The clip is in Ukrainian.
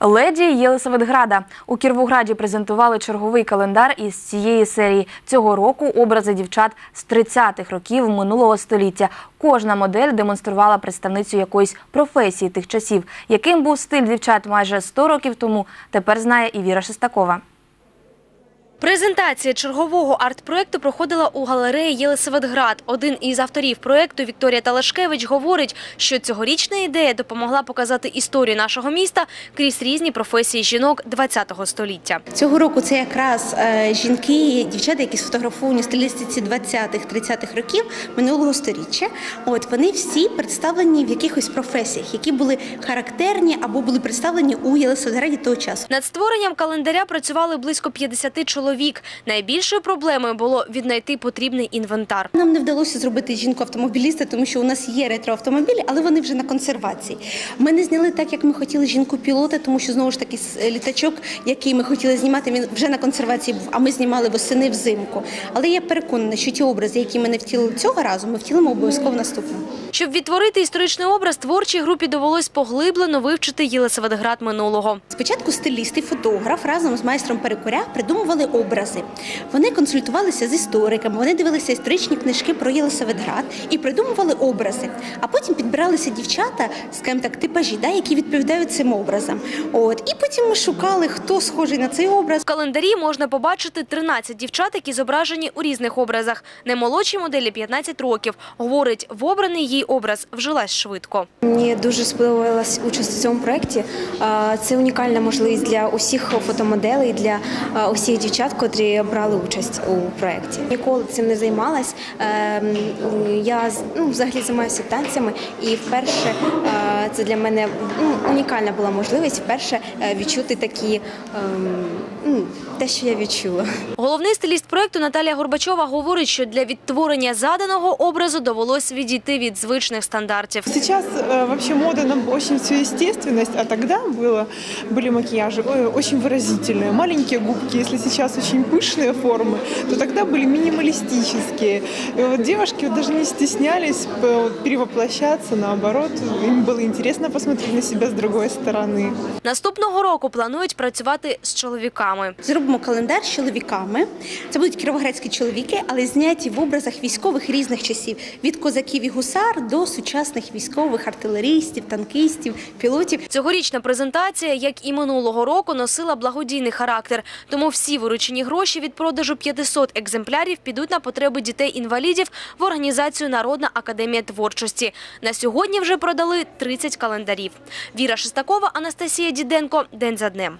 Леді Єлисаветграда у Кірвограді презентували черговий календар із цієї серії. Цього року образи дівчат з 30-х років минулого століття. Кожна модель демонструвала представницю якоїсь професії тих часів. Яким був стиль дівчат майже 100 років тому, тепер знає і Віра Шестакова. Презентація чергового арт-проекту проходила у галереї Єлисаветград. Один із авторів проекту Вікторія Талашкевич говорить, що цьогорічна ідея допомогла показати історію нашого міста крізь різні професії жінок ХХ століття. Цього року це якраз е, жінки, дівчата, які сфотографовані в стилістиці 20-30-х років минулого сторіччя. От вони всі представлені в якихось професіях, які були характерні або були представлені у Єлисаветграді того часу. Над створенням календаря працювали близько 50 чоловік. Найбільшою проблемою було віднайти потрібний інвентар. Нам не вдалося зробити жінку автомобіліста, тому що у нас є ретроавтомобілі, але вони вже на консервації. Ми не зняли так, як ми хотіли жінку пілота, тому що знову ж таки с- літачок, який ми хотіли знімати, він вже на консервації був. А ми знімали восени взимку. Але я переконана, що ті образи, які ми не втілили цього разу, ми втілимо обов'язково наступного. Щоб відтворити історичний образ, творчій групі довелось поглиблено вивчити Єлисаветград минулого. Спочатку стиліст і фотограф разом з майстром перекуря придумували образи. Вони консультувалися з істориками, вони дивилися історичні книжки про Єлисаветград і придумували образи. А потім підбиралися дівчата, скажімо так, типажі, да, які відповідають цим образам. От і потім ми шукали, хто схожий на цей образ. В календарі можна побачити 13 дівчат, які зображені у різних образах. Наймолодшій моделі 15 років. Говорить, в обраний їй образ вжилась швидко. Мені дуже сподобалась участь у цьому проєкті. Це унікальна можливість для усіх фотомоделей, для усіх дівчат, котрі брали участь у проєкті. Ніколи цим не займалась. Ем, Я з- ну, взагалі займаюся танцями, і вперше а, це для мене ну, унікальна була можливість вперше е, відчути такі ем, ну, те, що я відчула. Головний стиліст проекту Наталія Горбачова говорить, що для відтворення заданого образу довелось відійти від звичних стандартів. Сейчас э, вообще мода на очень всю естественность, а тогда было, были макияжи ой, очень выразительные. Маленькие губки, если сейчас очень пышные формы, то тогда были минималистические. И вот девушки вот даже не стеснялись э, вот перевоплощаться, наоборот, им было интересно посмотреть на себя с другой стороны. Наступного року планують працювати з чоловіками. Зробимо календар з чоловіками. Це будуть кіровоградські чоловіки, але зняті в образах військових різних часів від козаків і гусар до сучасних військових артилерістів, танкістів, пілотів. Цьогорічна презентація, як і минулого року, носила благодійний характер. Тому всі виручені гроші від продажу 500 екземплярів підуть на потреби дітей-інвалідів в організацію Народна академія творчості. На сьогодні вже продали 30 календарів. Віра Шестакова, Анастасія Діденко. День за днем.